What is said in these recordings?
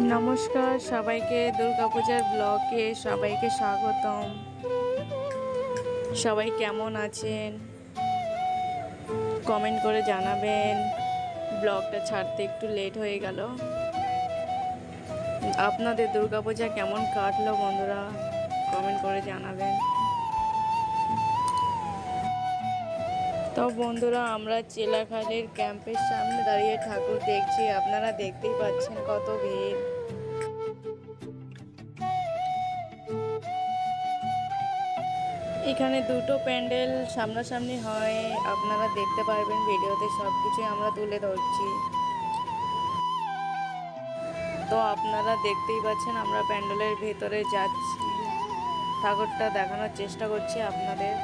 নমস্কার, সবাইকে দুর্গাপূজার ব্লগে সবাইকে স্বাগতম। সবাই কেমন আছেন? কমেন্ট করে জানাবেন। ব্লগটা ছাড়তে একটু লেট হয়ে গেল। আপনাদের দুর্গাপূজা কেমন কাটলো বন্ধুরা? কমেন্ট করে জানাবেন। তো বন্ধুরা, আমরা চেলাখালির ক্যাম্পের সামনে দাঁড়িয়ে ঠাকুর দেখছি। আপনারা দেখতেই পাচ্ছেন কত ভিড়। এখানে দুটো প্যান্ডেল সামনাসামনি হয়। আপনারা দেখতে পারবেন ভিডিওতে সব কিছুই আমরা তুলে ধরছি। তো আপনারা দেখতেই পাচ্ছেন আমরা প্যান্ডেলের ভেতরে যাচ্ছি। ঠাকুরটা দেখানোর চেষ্টা করছি আপনাদের।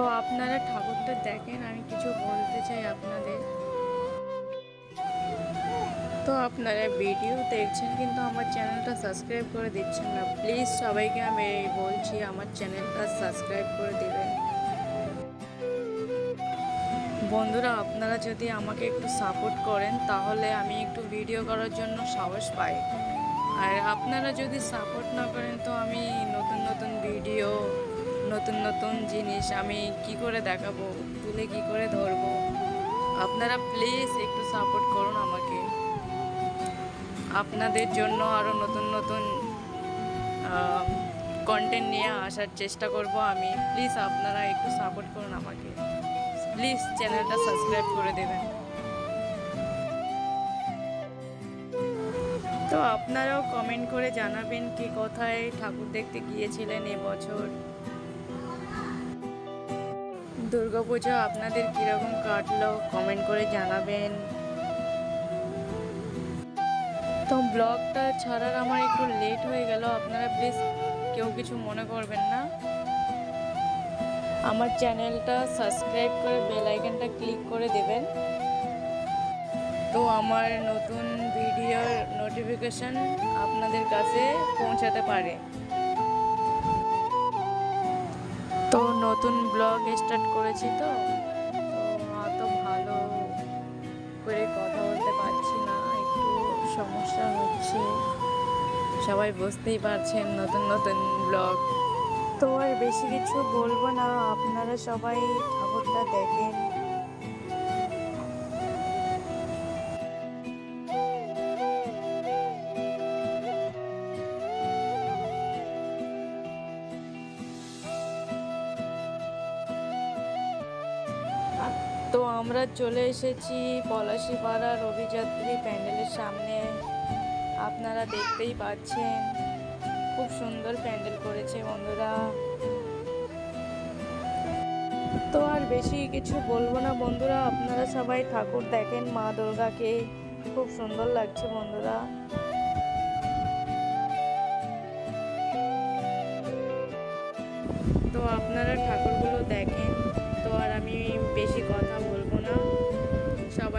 তো আপনারা ঠাকুরটা দেখেন, আমি কিছু বলতে চাই আপনাদের। তো আপনারা ভিডিও দেখছেন, কিন্তু আমার চ্যানেলটা সাবস্ক্রাইব করে দিচ্ছেন না। প্লিজ সবাইকে আমি বলছি, আমার চ্যানেলটা সাবস্ক্রাইব করে দেবেন। বন্ধুরা, আপনারা যদি আমাকে একটু সাপোর্ট করেন, তাহলে আমি একটু ভিডিও করার জন্য সাহস পাই। আর আপনারা যদি সাপোর্ট না করেন, তো নতুন নতুন জিনিস আমি কি করে দেখাবো? তুলে কি করে ধরবো? আপনারা প্লিজ একটু সাপোর্ট করুন আমাকে। আপনাদের জন্য আরও নতুন নতুন কন্টেন্ট নিয়ে আসার চেষ্টা করব আমি। প্লিজ আপনারা একটু সাপোর্ট করুন আমাকে। প্লিজ চ্যানেলটা সাবস্ক্রাইব করে দেবেন। তো আপনারাও কমেন্ট করে জানাবেন কি কোথায় ঠাকুর দেখতে গিয়েছিলেন এবছর দুর্গাপুজো আপনাদের কীরকম কাটলো? কমেন্ট করে জানাবেন। তো ব্লগটা ছাড়ার আমার একটু লেট হয়ে গেল। আপনারা প্লিজ কেউ কিছু মনে করবেন না। আমার চ্যানেলটা সাবস্ক্রাইব করে বেল আইকনটা ক্লিক করে দেবেন। তো আমার নতুন ভিডিওর নোটিফিকেশন আপনাদের কাছে পৌঁছাতে পারে। নতুন ব্লগ স্টার্ট করেছি তো। অত ভালো করে কথা বলতে পারছি না, একটু সমস্যা হচ্ছে। সবাই বুঝতেই পারছেন নতুন নতুন ব্লগ তো আর বেশি কিছু বলব না, আপনারা সবাই ঠাকুরটা দেখেন। তো আমরা চলে এসেছি পলাশিপাড়া রবিযাত্রী প্যান্ডেলের সামনে। আপনারা দেখতেই পাচ্ছেন, খুব সুন্দর প্যান্ডেল করেছে বন্ধুরা। তো আর বেশি কিছু বলব না বন্ধুরা, আপনারা সবাই ঠাকুর দেখেন মা দুর্গাকে। খুব সুন্দর লাগছে বন্ধুরা। তো আপনারা ঠাকুরগুলো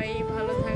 সবাই ভালো থাকবেন